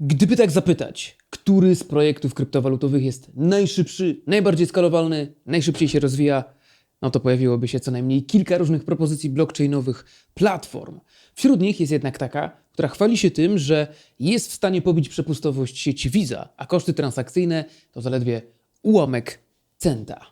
Gdyby tak zapytać, który z projektów kryptowalutowych jest najszybszy, najbardziej skalowalny, najszybciej się rozwija, no to pojawiłoby się co najmniej kilka różnych propozycji blockchainowych platform. Wśród nich jest jednak taka, która chwali się tym, że jest w stanie pobić przepustowość sieci Visa, a koszty transakcyjne to zaledwie ułamek centa.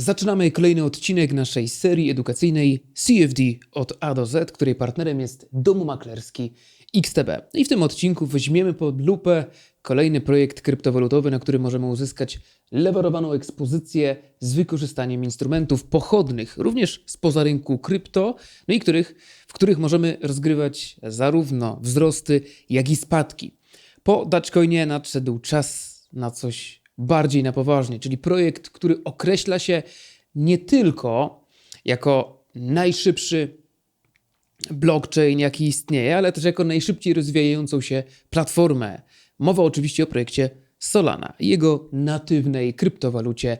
Zaczynamy kolejny odcinek naszej serii edukacyjnej CFD od A do Z, której partnerem jest dom maklerski XTB. I w tym odcinku weźmiemy pod lupę kolejny projekt kryptowalutowy, na którym możemy uzyskać lewarowaną ekspozycję z wykorzystaniem instrumentów pochodnych, również spoza rynku krypto, no i których, w których możemy rozgrywać zarówno wzrosty, jak i spadki. Po Dogecoinie nadszedł czas na coś bardziej na poważnie, czyli projekt, który określa się nie tylko jako najszybszy blockchain, jaki istnieje, ale też jako najszybciej rozwijającą się platformę. Mowa oczywiście o projekcie Solana i jego natywnej kryptowalucie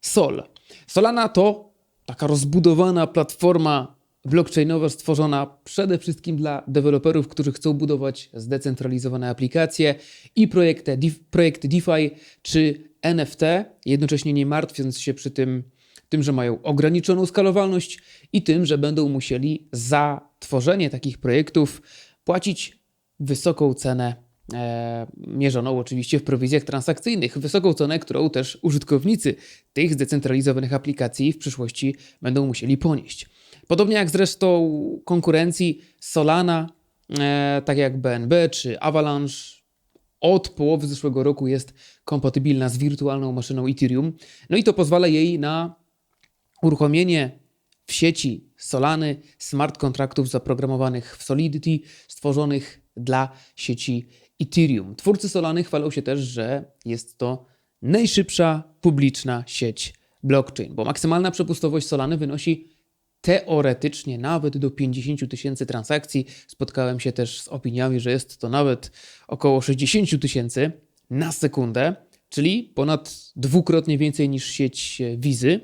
Sol. Solana to taka rozbudowana platforma blockchainowa stworzona przede wszystkim dla deweloperów, którzy chcą budować zdecentralizowane aplikacje i projekty, projekty DeFi czy NFT, jednocześnie nie martwiąc się przy tym, tym, że mają ograniczoną skalowalność i tym, że będą musieli za tworzenie takich projektów płacić wysoką cenę e, mierzoną oczywiście w prowizjach transakcyjnych. Wysoką cenę, którą też użytkownicy tych zdecentralizowanych aplikacji w przyszłości będą musieli ponieść. Podobnie jak zresztą konkurencji Solana, e, tak jak BNB czy Avalanche, od połowy zeszłego roku jest kompatybilna z wirtualną maszyną Ethereum. No i to pozwala jej na uruchomienie w sieci Solany smart kontraktów zaprogramowanych w Solidity, stworzonych dla sieci Ethereum. Twórcy Solany chwalą się też, że jest to najszybsza publiczna sieć blockchain, bo maksymalna przepustowość Solany wynosi teoretycznie nawet do 50 tysięcy transakcji. Spotkałem się też z opiniami, że jest to nawet około 60 tysięcy na sekundę, czyli ponad dwukrotnie więcej niż sieć Wizy.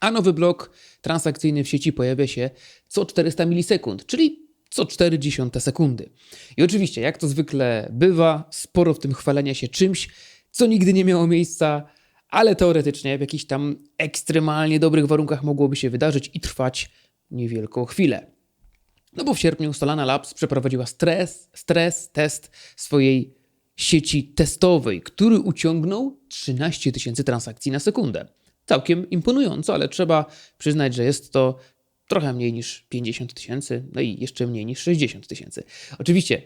A nowy blok transakcyjny w sieci pojawia się co 400 milisekund, czyli co 0,4 sekundy. I oczywiście, jak to zwykle bywa, sporo w tym chwalenia się czymś, co nigdy nie miało miejsca, ale teoretycznie w jakichś tam ekstremalnie dobrych warunkach mogłoby się wydarzyć i trwać niewielką chwilę. No bo w sierpniu Solana Labs przeprowadziła stres, stres test swojej sieci testowej, który uciągnął 13 tysięcy transakcji na sekundę. Całkiem imponująco, ale trzeba przyznać, że jest to trochę mniej niż 50 tysięcy, no i jeszcze mniej niż 60 tysięcy. Oczywiście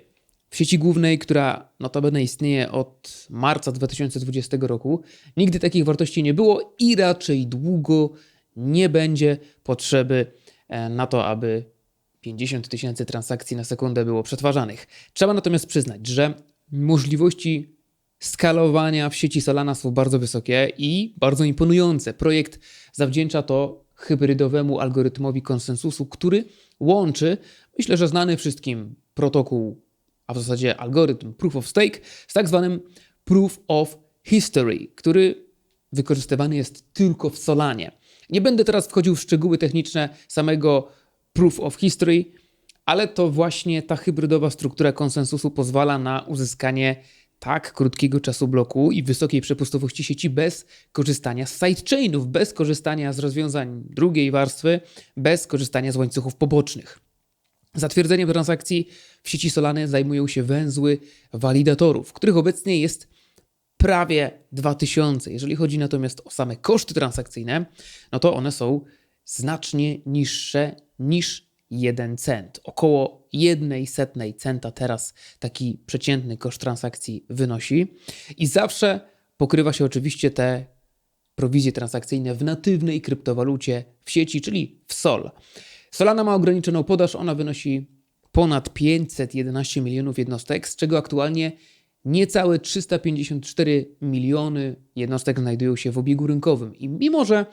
w sieci głównej, która notabene istnieje od marca 2020 roku, nigdy takich wartości nie było i raczej długo nie będzie potrzeby e, na to, aby 50 tysięcy transakcji na sekundę było przetwarzanych. Trzeba natomiast przyznać, że możliwości skalowania w sieci Solana są bardzo wysokie i bardzo imponujące. Projekt zawdzięcza to hybrydowemu algorytmowi konsensusu, który łączy, myślę, że znany wszystkim protokół a w zasadzie algorytm Proof of Stake z tak zwanym Proof of History, który wykorzystywany jest tylko w Solanie. Nie będę teraz wchodził w szczegóły techniczne samego Proof of History, ale to właśnie ta hybrydowa struktura konsensusu pozwala na uzyskanie tak krótkiego czasu bloku i wysokiej przepustowości sieci bez korzystania z sidechainów, bez korzystania z rozwiązań drugiej warstwy, bez korzystania z łańcuchów pobocznych. Zatwierdzeniem transakcji w sieci Solany zajmują się węzły walidatorów, których obecnie jest prawie 2000. Jeżeli chodzi natomiast o same koszty transakcyjne, no to one są znacznie niższe niż 1 cent. Około 1 setnej centa teraz taki przeciętny koszt transakcji wynosi i zawsze pokrywa się oczywiście te prowizje transakcyjne w natywnej kryptowalucie w sieci, czyli w SOL. Solana ma ograniczoną podaż, ona wynosi ponad 511 milionów jednostek, z czego aktualnie niecałe 354 miliony jednostek znajdują się w obiegu rynkowym. I mimo, że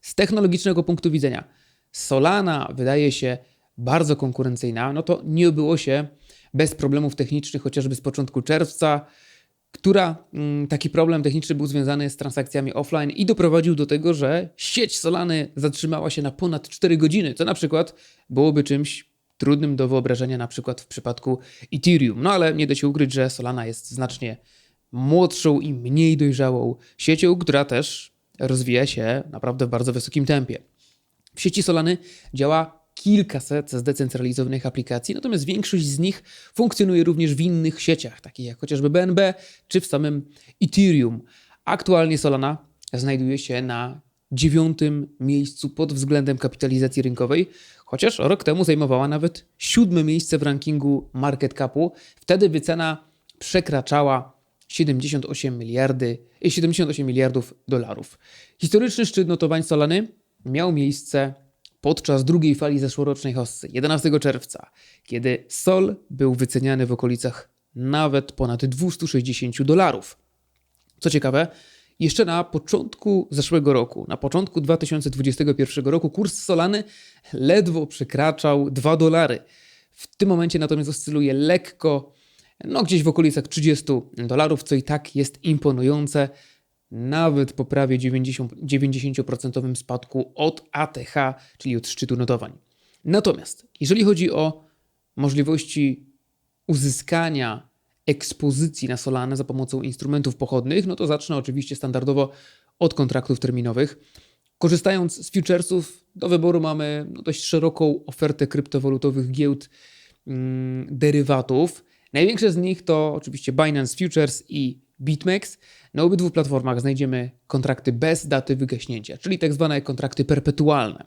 z technologicznego punktu widzenia Solana wydaje się bardzo konkurencyjna, no to nie obyło się bez problemów technicznych, chociażby z początku czerwca. Która mm, taki problem techniczny był związany z transakcjami offline i doprowadził do tego, że sieć Solany zatrzymała się na ponad 4 godziny, co na przykład byłoby czymś trudnym do wyobrażenia na przykład w przypadku Ethereum. No ale nie da się ukryć, że Solana jest znacznie młodszą i mniej dojrzałą siecią, która też rozwija się naprawdę w bardzo wysokim tempie. W sieci Solany działa kilkaset zdecentralizowanych aplikacji, natomiast większość z nich funkcjonuje również w innych sieciach, takich jak chociażby BNB czy w samym Ethereum. Aktualnie Solana znajduje się na dziewiątym miejscu pod względem kapitalizacji rynkowej, chociaż rok temu zajmowała nawet siódme miejsce w rankingu market capu. Wtedy wycena przekraczała 78 miliardy, 78 miliardów dolarów. Historyczny szczyt notowań Solany miał miejsce podczas drugiej fali zeszłorocznej hossy 11 czerwca, kiedy Sol był wyceniany w okolicach nawet ponad 260 dolarów. Co ciekawe, jeszcze na początku zeszłego roku, na początku 2021 roku, kurs Solany ledwo przekraczał 2 dolary. W tym momencie natomiast oscyluje lekko, no gdzieś w okolicach 30 dolarów, co i tak jest imponujące, nawet po prawie 90%, 90% spadku od ATH, czyli od szczytu notowań. Natomiast jeżeli chodzi o możliwości uzyskania ekspozycji na Solanę za pomocą instrumentów pochodnych, no to zacznę oczywiście standardowo od kontraktów terminowych. Korzystając z futuresów, do wyboru mamy no, dość szeroką ofertę kryptowalutowych giełd mm, derywatów. Największe z nich to oczywiście Binance Futures i BitMEX. Na obydwu platformach znajdziemy kontrakty bez daty wygaśnięcia, czyli tak zwane kontrakty perpetualne.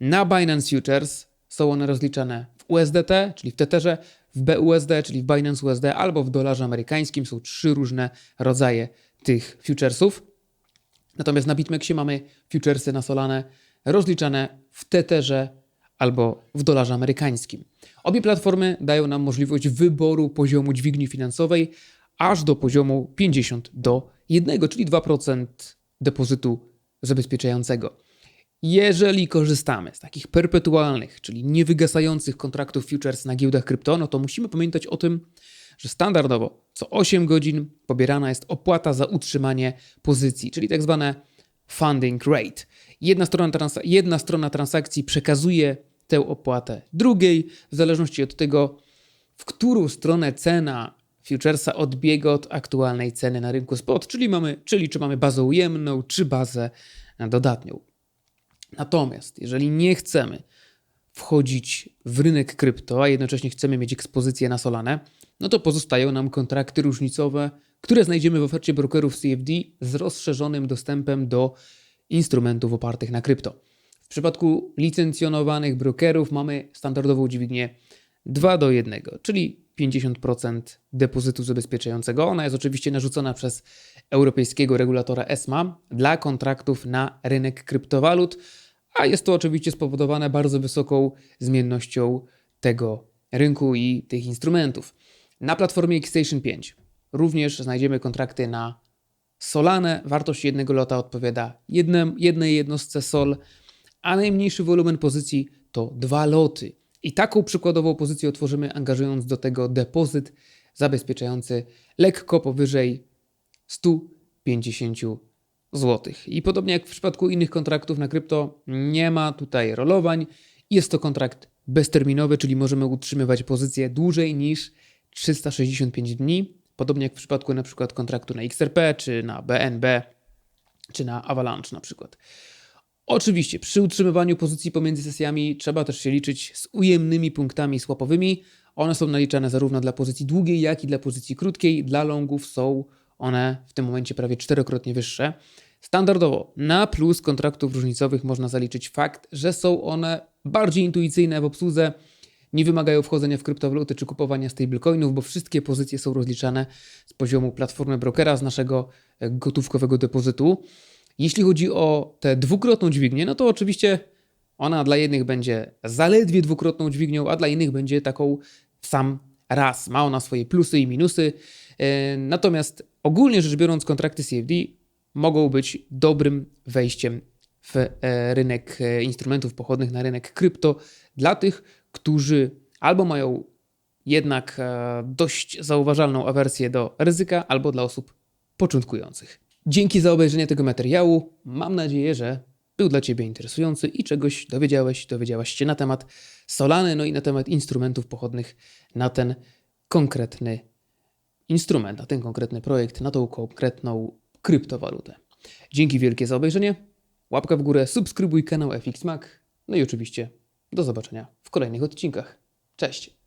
Na Binance Futures są one rozliczane w USDT, czyli w Tetherze, w BUSD, czyli w Binance USD, albo w dolarze amerykańskim. Są trzy różne rodzaje tych futuresów. Natomiast na BitMEXie mamy futuresy na Solanę rozliczane w Tetherze albo w dolarze amerykańskim. Obie platformy dają nam możliwość wyboru poziomu dźwigni finansowej, aż do poziomu 50 do 1, czyli 2% depozytu zabezpieczającego. Jeżeli korzystamy z takich perpetualnych, czyli niewygasających kontraktów futures na giełdach krypto, no to musimy pamiętać o tym, że standardowo co 8 godzin pobierana jest opłata za utrzymanie pozycji, czyli tak zwane funding rate. Jedna strona, jedna strona transakcji przekazuje tę opłatę drugiej, w zależności od tego, w którą stronę cena futuresa odbiega od aktualnej ceny na rynku spot, czyli, mamy, czyli czy mamy bazę ujemną, czy bazę dodatnią. Natomiast jeżeli nie chcemy wchodzić w rynek krypto, a jednocześnie chcemy mieć ekspozycję na Solanę, no to pozostają nam kontrakty różnicowe, które znajdziemy w ofercie brokerów CFD z rozszerzonym dostępem do instrumentów opartych na krypto. W przypadku licencjonowanych brokerów mamy standardową dźwignię 2 do 1, czyli 50% depozytu zabezpieczającego. Ona jest oczywiście narzucona przez europejskiego regulatora ESMA dla kontraktów na rynek kryptowalut, a jest to oczywiście spowodowane bardzo wysoką zmiennością tego rynku i tych instrumentów. Na platformie Xstation 5 również znajdziemy kontrakty na Solanę. Wartość jednego lota odpowiada jednej jednostce Sol, a najmniejszy wolumen pozycji to dwa loty. I taką przykładową pozycję otworzymy, angażując do tego depozyt zabezpieczający lekko powyżej 150 zł. I podobnie jak w przypadku innych kontraktów na krypto, nie ma tutaj rolowań. Jest to kontrakt bezterminowy, czyli możemy utrzymywać pozycję dłużej niż 365 dni. Podobnie jak w przypadku na przykład kontraktu na XRP, czy na BNB, czy na Avalanche na przykład. Oczywiście przy utrzymywaniu pozycji pomiędzy sesjami trzeba też się liczyć z ujemnymi punktami swapowymi. One są naliczane zarówno dla pozycji długiej, jak i dla pozycji krótkiej. Dla longów są one w tym momencie prawie czterokrotnie wyższe. Standardowo na plus kontraktów różnicowych można zaliczyć fakt, że są one bardziej intuicyjne w obsłudze, nie wymagają wchodzenia w kryptowaluty czy kupowania stablecoinów, bo wszystkie pozycje są rozliczane z poziomu platformy brokera, z naszego gotówkowego depozytu. Jeśli chodzi o tę dwukrotną dźwignię, no to oczywiście ona dla jednych będzie zaledwie dwukrotną dźwignią, a dla innych będzie taką sam raz. Ma ona swoje plusy i minusy. E, natomiast ogólnie rzecz biorąc, kontrakty CFD mogą być dobrym wejściem w e, rynek e, instrumentów pochodnych, na rynek krypto dla tych, którzy albo mają jednak dość zauważalną awersję do ryzyka albo dla osób początkujących. Dzięki za obejrzenie tego materiału. Mam nadzieję, że był dla Ciebie interesujący i czegoś dowiedziałeś, dowiedziałaś się na temat Solany, no i na temat instrumentów pochodnych na ten konkretny instrument, na ten konkretny projekt, na tą konkretną kryptowalutę. Dzięki wielkie za obejrzenie. Łapka w górę, subskrybuj kanał FX Mac. No i oczywiście do zobaczenia w kolejnych odcinkach. Cześć!